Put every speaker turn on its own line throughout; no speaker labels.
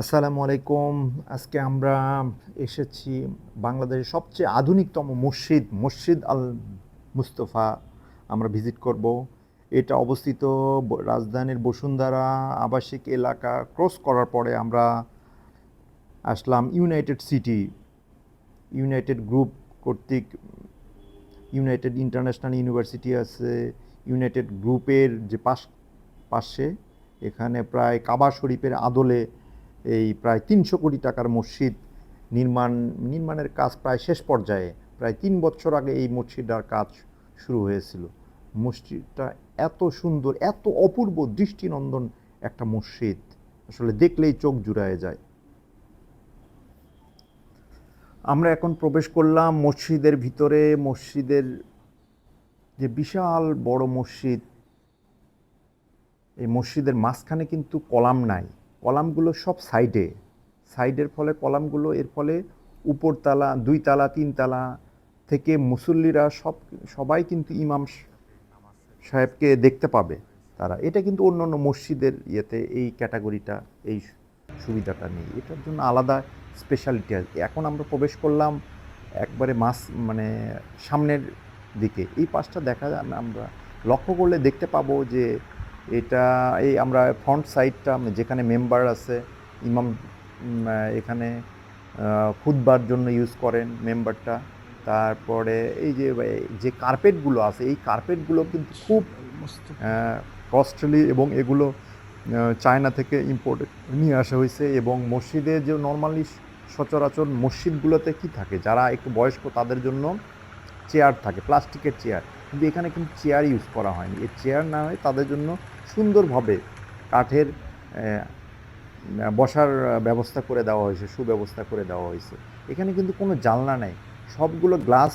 আসসালামু আলাইকুম। আজকে আমরা এসেছি বাংলাদেশের সবচেয়ে আধুনিকতম মসজিদ মসজিদ আল মুস্তফা আমরা ভিজিট করব। এটা অবস্থিত রাজধানীর বসুন্ধরা আবাসিক এলাকা। ক্রস করার পরে আমরা আসলাম ইউনাইটেড সিটি, ইউনাইটেড গ্রুপ কর্তৃক, ইউনাইটেড ইন্টারন্যাশনাল ইউনিভার্সিটি আছে, ইউনাইটেড গ্রুপের যে পাশ, পাশে, এখানে প্রায় কাবা শরীফের আদলে এই প্রায় তিনশো কোটি টাকার মসজিদ নির্মাণ, নির্মাণের কাজ প্রায় শেষ পর্যায়ে, প্রায় তিন বছর আগে এই মসজিদটার কাজ শুরু হয়েছিল। মসজিদটা এত সুন্দর, এত অপূর্ব দৃষ্টিনন্দন একটা মসজিদ। আসলে দেখলেই চোখ জুড়ায় যায়। আমরা এখন প্রবেশ করলাম মসজিদের ভিতরে। মসজিদের যে বিশাল বড় মসজিদ, এই মসজিদের মাঝখানে কিন্তু কলাম নাই। কলামগুলো সব সাইডে। সাইডের ফলে কলামগুলো, এর ফলে উপরতলা দুই তালা তিন তালা থেকে মুসল্লিরা সব, সবাই কিন্তু ইমাম সাহেবকে দেখতে পাবে তারা। এটা কিন্তু অন্য অন্য মসজিদের ইয়েতে এই ক্যাটাগরিটা, এই সুবিধাটা নেই। এটার জন্য আলাদা স্পেশালিটি আছে। এখন আমরা প্রবেশ করলাম একবারে মাস মানে সামনের দিকে। এই পাশটা দেখা যায় আমরা লক্ষ্য করলে দেখতে পাবো যে এটা এই আমরা ফ্রন্ট সাইডটা যেখানে মেম্বার আছে ইমাম এখানে আহ, খুতবার জন্য ইউজ করেন মেম্বারটা তারপরে এই যে যে কার্পেটগুলো আছে এই কার্পেটগুলো কিন্তু খুব কস্টলি এবং এগুলো চায়না থেকে ইম্পোর্ট নিয়ে আসা হয়েছে এবং মসজিদে যে নর্মালি সচরাচর মসজিদগুলোতে কি থাকে? যারা একটু বয়স্ক তাদের জন্য চেয়ার থাকে প্লাস্টিকের চেয়ার কিন্তু এখানে কিন্তু চেয়ার ইউজ করা হয়নি। এই চেয়ার না হয় তাদের জন্য সুন্দরভাবে কাঠের বসার ব্যবস্থা করে দেওয়া হয়েছে সুব্যবস্থা করে দেওয়া হয়েছে। এখানে কিন্তু কোনো জানলা নেই। সবগুলো গ্লাস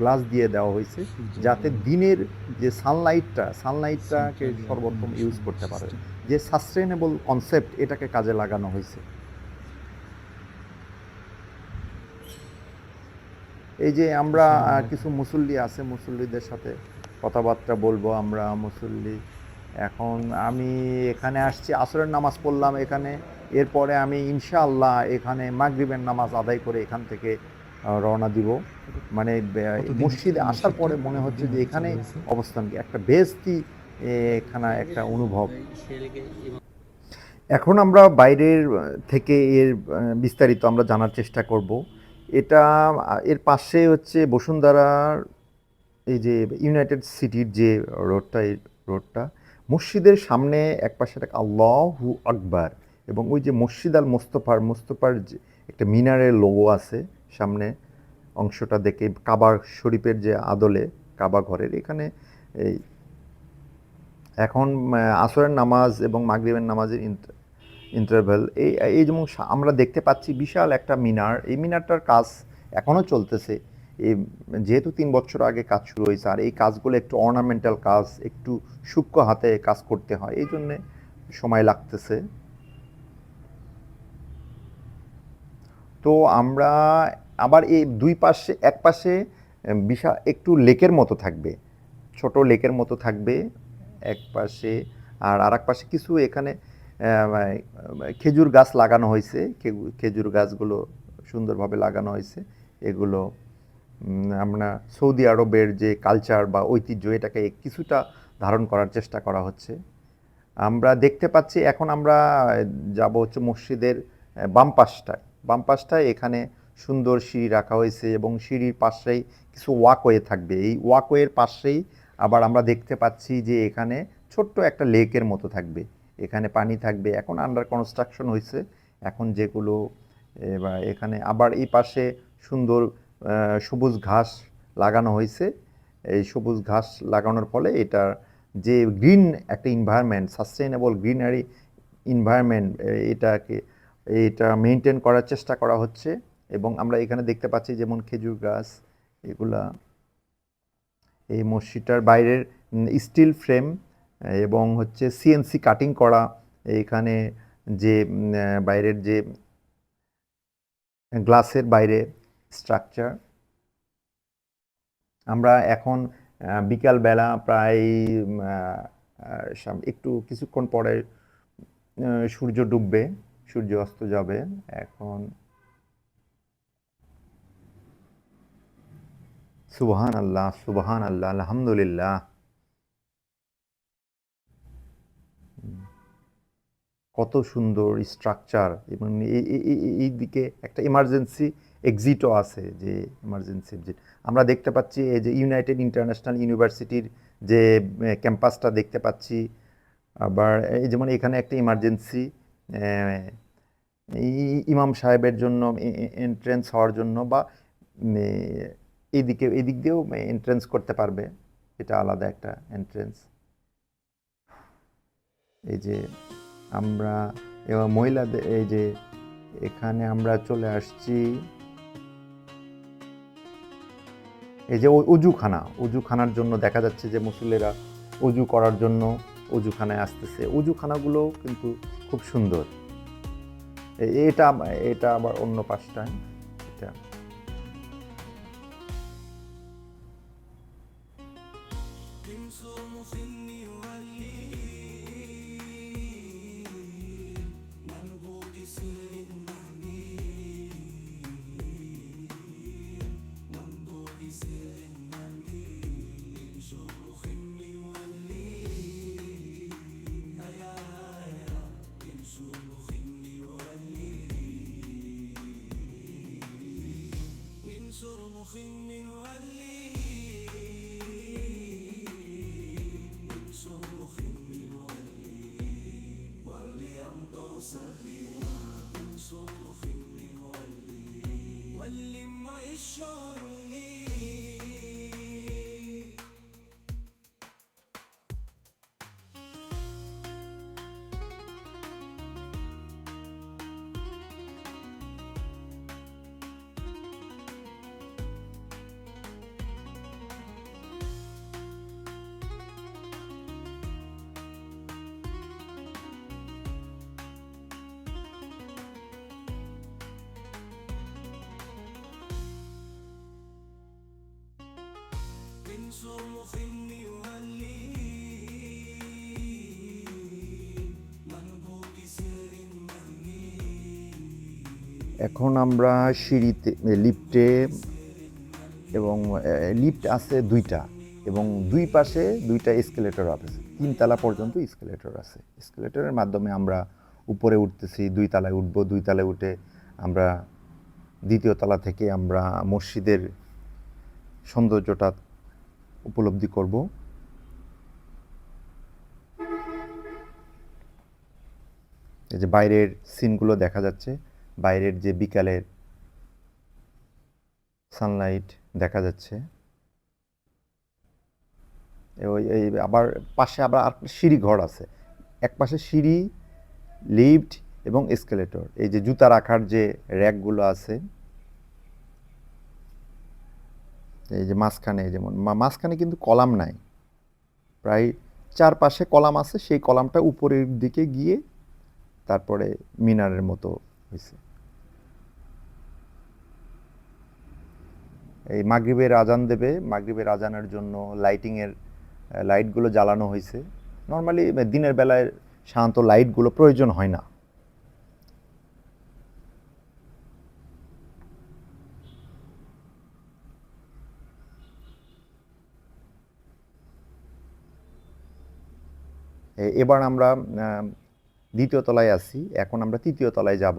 গ্লাস দিয়ে দেওয়া হয়েছে যাতে দিনের যে সানলাইটটা সানলাইটটাকে সর্বোত্তম ইউজ করতে পারে। যে সাস্টেনেবল কনসেপ্ট এটাকে কাজে লাগানো হয়েছে। এই যে আমরা কিছু মুসল্লি আছে মুসল্লিদের সাথে কথাবার্তা বলব আমরা মুসল্লি। এখন আমি এখানে আসছি আসরের নামাজ পড়লাম এখানে। এরপরে আমি ইনশাআল্লাহ এখানে মাগরিবের নামাজ আদায় করে এখান থেকে রওনা দিব। মানে মসজিদে আসার পরে মনে হচ্ছে যে এখানে অবস্থান একটা বেস্তি এখানে একটা অনুভব। এখন আমরা বাইরের থেকে এর বিস্তারিত আমরা জানার চেষ্টা করব। এটা এর পাশে হচ্ছে বসুন্ধরার এই যে ইউনাইটেড সিটির যে রোডটা, এই রোডটা, মসজিদের সামনে এক পাশে একটা আল্লাহু আকবার এবং ওই যে মসজিদ আল মোস্তফার মোস্তফার যে একটা মিনারের লোগো আছে, সামনে অংশটা দেখে কাবা শরীফের যে আদলে, কাবা ঘরের এখানে এই এখন আসরের নামাজ এবং মাগরিবের নামাজের ইন্ট- ইন্টারভেল এই এই যেমন আমরা দেখতে পাচ্ছি বিশাল একটা মিনার, এই মিনারটার কাজ এখনও চলতেছে। এই যেহেতু তিন বছর আগে কাজ শুরু হয়েছে, আর এই কাজগুলো একটু অর্নামেন্টাল কাজ, একটু সূক্ষ্ম হাতে কাজ করতে হয়, এই জন্যে সময় লাগতেছে। তো আমরা আবার এই দুই পাশে, এক পাশে বিশাল একটু লেকের মতো থাকবে, ছোট লেকের মতো থাকবে, এক পাশে, আর আর পাশে কিছু এখানে খেজুর গাছ লাগানো হয়েছে খেজুর গাছগুলো সুন্দরভাবে লাগানো হয়েছে, এগুলো আমরা সৌদি আরবের যে কালচার বা ঐতিহ্য এটাকে কিছুটা ধারণ করার চেষ্টা করা হচ্ছে। আমরা দেখতে পাচ্ছি এখন আমরা যাব হচ্ছে মসজিদের আহ, বাম পাশটায়। বাম পাশটায় এখানে সুন্দর সিঁড়ি রাখা হয়েছে এবং সিঁড়ির পাশেই কিছু ওয়াকওয়ে থাকবে। এই ওয়াকওয়ের পাশেই আবার আমরা দেখতে পাচ্ছি যে এখানে ছোট্ট একটা লেকের মতো থাকবে। এখানে পানি থাকবে। এখন আন্ডার কনস্ট্রাকশন হয়েছে। এখন যেগুলো এবার এখানে আবার এই পাশে সুন্দর সবুজ ঘাস লাগানো হয়েছে। এই সবুজ ঘাস লাগানোর ফলে এটার যে গ্রিন একটা ইনভায়রনমেন্ট সাস্টেইনেবল গ্রিনারি ইনভায়রনমেন্ট এটাকে, এটা মেনটেন করার চেষ্টা করা হচ্ছে এবং আমরা এখানে দেখতে পাচ্ছি যেমন খেজুর গাছ, এগুলা, এই মসজিদটার বাইরের স্টিল ফ্রেম এবং হচ্ছে সিএনসি কাটিং করা, এখানে যে বাইরের যে গ্লাসের বাইরে স্ট্রাকচার আমরা এখন বিকালবেলা প্রায় একটু কিছুক্ষণ পরে সূর্য ডুববে, সূর্য অস্ত যাবে, এখন সুবহান আল্লাহ সুবহান আল্লাহ আলহামদুলিল্লাহ। কত সুন্দর স্ট্রাকচার এবং এই দিকে একটা ইমার্জেন্সি এক্সিটও আছে যে ইমার্জেন্সি এক্সিট আমরা দেখতে পাচ্ছি এই যে ইউনাইটেড ইন্টারন্যাশনাল ইউনিভার্সিটির যে ক্যাম্পাসটা দেখতে পাচ্ছি। আবার এই যেমন এখানে একটা ইমার্জেন্সি ইমাম সাহেবের জন্য এন্ট্রেন্স হওয়ার জন্য বা উম, এইদিকে এদিক দিয়েও এন্ট্রেন্স করতে পারবে। এটা আলাদা একটা এন্ট্রেন্স এই যে আমরা এবং মহিলাদের এই যে এখানে আমরা চলে আসছি। এই যে অজুখানা অজুখানার জন্য দেখা যাচ্ছে যে মুসল্লিরা অজু করার জন্য অজুখানায় আসতেছে। অজুখানাগুলো কিন্তু খুব সুন্দর। এটা এটা আবার অন্য পাশটায়। এটা এখন আমরা সিঁড়িতে, লিফটে এবং লিফট আছে দুইটা এবং দুই পাশে দুইটা এসকেলেটর আছে। তিনতলা পর্যন্ত এসকেলেটর আছে। এসকেলেটরের মাধ্যমে আমরা উপরে উঠতেছি, দুই তলায় উঠবো, দুই তলায় উঠে আমরা দ্বিতীয় তলা থেকে আমরা মসজিদের সৌন্দর্যটা উপলব্ধি করব। এই যে বাইরের সিনগুলো দেখা যাচ্ছে, বাইরের যে বিকালের সানলাইট দেখা যাচ্ছে। ওই, এই আবার পাশে আবার আর সিঁড়ি ঘর আছে। এক পাশে সিঁড়ি লিফট এবং এসকেলেটর এই যে জুতা রাখার যে র্যাকগুলো আছে এই যে মাঝখানে যেমন মাঝখানে কিন্তু কলাম নাই। প্রায় চারপাশে কলাম আছে, সেই কলামটা উপরের দিকে গিয়ে তারপরে মিনারের মতো হয়েছে এই মাগরিবের আজান দেবে, মাগরিবের আজানের জন্য লাইটিংয়ের লাইটগুলো জ্বালানো হয়েছে নর্মালি দিনের বেলায় সাধারণত লাইটগুলো প্রয়োজন হয় না। এবার আমরা দ্বিতীয় তলায় আছি। এখন আমরা তৃতীয় তলায় যাব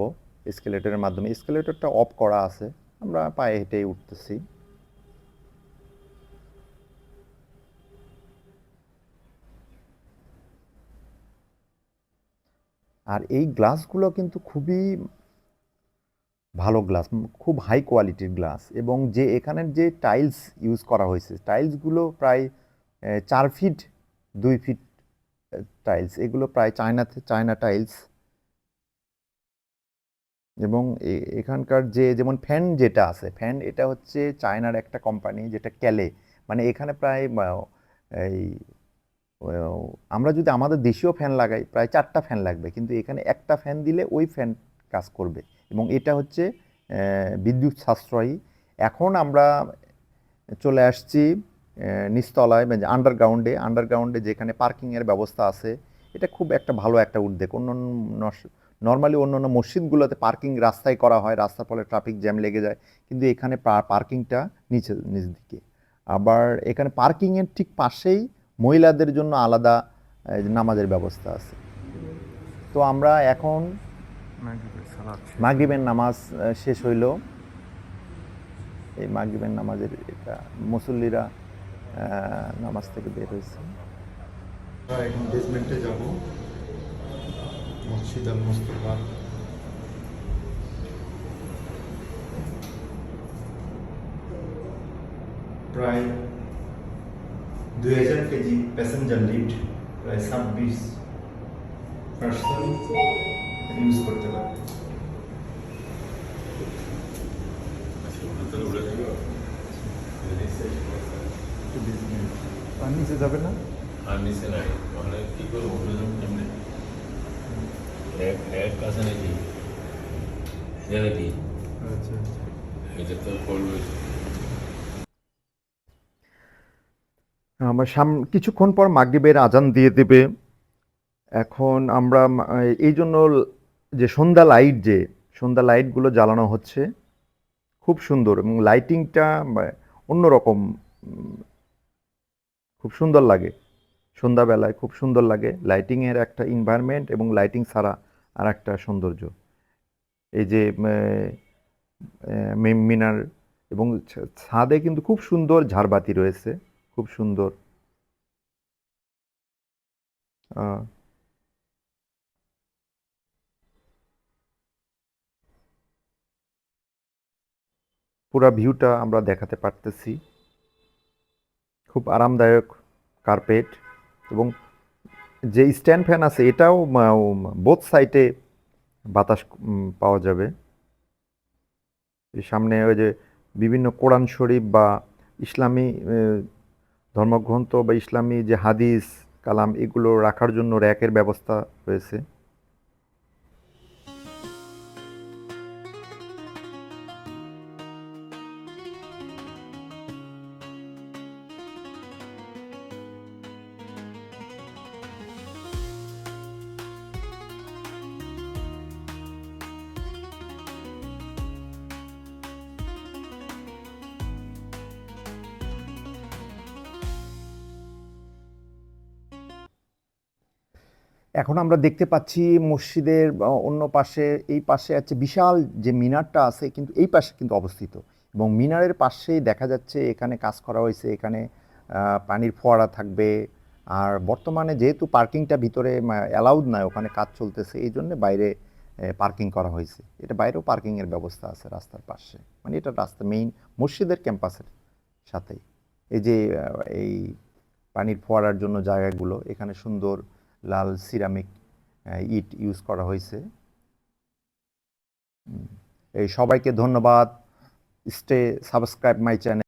এসকেলেটরের মাধ্যমে। এসকেলেটরটা অফ করা আছে। আমরা পায়ে হেঁটেই উঠতেছি। আর এই গ্লাসগুলো কিন্তু খুবই ভালো গ্লাস খুব হাই কোয়ালিটির গ্লাস এবং যে এখানের যে টাইলস ইউজ করা হয়েছে, টাইলসগুলো প্রায় চার ফিট, দুই ফিট টাইলস এগুলো প্রায় চায়নাতে, চায়না টাইলস এবং এখানকার যে, যেমন ফ্যান যেটা আছে ফ্যান এটা হচ্ছে চায়নার একটা কোম্পানি যেটা ক্যালে মানে এখানে প্রায় এই আমরা যদি আমাদের দেশীয় ফ্যান লাগাই, প্রায় চারটা ফ্যান লাগবে। কিন্তু এখানে একটা ফ্যান দিলে ওই ফ্যান কাজ করবে। এবং এটা হচ্ছে বিদ্যুৎ সাশ্রয়ী। এখন আমরা চলে আসছি নিচতলায় মানে আন্ডারগ্রাউন্ডে আন্ডারগ্রাউন্ডে যেখানে পার্কিংয়ের ব্যবস্থা আছে এটা খুব একটা ভালো একটা উদ্যোগ। অন্য নর্মালি অন্য অন্য মসজিদগুলোতে পার্কিং রাস্তায় করা হয় রাস্তার ফলে ট্রাফিক জ্যাম লেগে যায় কিন্তু এখানে পার্কিংটা নিচে নিচ দিকে। আবার এখানে পার্কিংয়ের ঠিক পাশেই মহিলাদের জন্য আলাদা নামাজের ব্যবস্থা আছে। তো আমরা এখন মাগরিবের নামাজ শেষ হইল। এই মাগরিবের নামাজের এটা মুসল্লিরা নামাজ থেকে বের হয়েছে।
এখন বেসমেন্টে যাব। মসজিদ আল প্রায় দুই হাজার কেজি প্যাসেঞ্জার লিফট প্রায় ছাব্বিশ পার্সেন্ট ইউজ করতে পারবে।
আর নিচে যাবে না?
আর নিচে নাই। ওখানে কি করে উঠে যাব কেমনে? এক এক কাছে নাকি? জানে কি
আচ্ছা
এটা তো করবে
আমার সাম কিছুক্ষণ পর মাগরিবের আজান দিয়ে দেবে। এখন আমরা এই জন্য যে সন্ধ্যা লাইট যে সন্ধ্যা লাইটগুলো জ্বালানো হচ্ছে খুব সুন্দর এবং লাইটিংটা অন্যরকম খুব সুন্দর লাগে। সন্ধ্যাবেলায় খুব সুন্দর লাগে। লাইটিংয়ের একটা এনভায়রনমেন্ট এবং লাইটিং ছাড়া আর একটা সৌন্দর্য। এই যে মিনার এবং ছাদে কিন্তু খুব সুন্দর ঝাড়বাতি রয়েছে। খুব সুন্দর। পুরা ভিউটা আমরা দেখাতে পারতেছি। খুব আরামদায়ক কার্পেট এবং যে স্ট্যান্ড ফ্যান আছে, এটাও বোথ সাইডে বাতাস পাওয়া যাবে। সামনে ওই যে বিভিন্ন কোরআন শরীফ বা ইসলামী ধর্মগ্রন্থ বা ইসলামী যে হাদিস, কালাম, এগুলো রাখার জন্য র্যাকের ব্যবস্থা রয়েছে। এখন আমরা দেখতে পাচ্ছি মসজিদের অন্য পাশে, এই পাশে আছে বিশাল যে মিনারটা আছে, কিন্তু এই পাশে কিন্তু অবস্থিত। এবং মিনারের পাশেই দেখা যাচ্ছে এখানে কাজ করা হয়েছে, এখানে পানির ফোয়ারা থাকবে। আর বর্তমানে যেহেতু পার্কিংটা ভিতরে অ্যালাউড নয় ওখানে কাজ চলতেছে, এই জন্য বাইরে পার্কিং করা হয়েছে। এটা বাইরেও পার্কিংয়ের ব্যবস্থা আছে রাস্তার পাশে। মানে এটা রাস্তা মেইন মসজিদের ক্যাম্পাসের সাথেই। এই যে এই পানির ফোয়ারার জন্য জায়গাগুলো, এখানে সুন্দর লাল সিরামিক ইট ইউজ করা হয়েছে। এই সবাইকে ধন্যবাদ। Stay subscribe my channel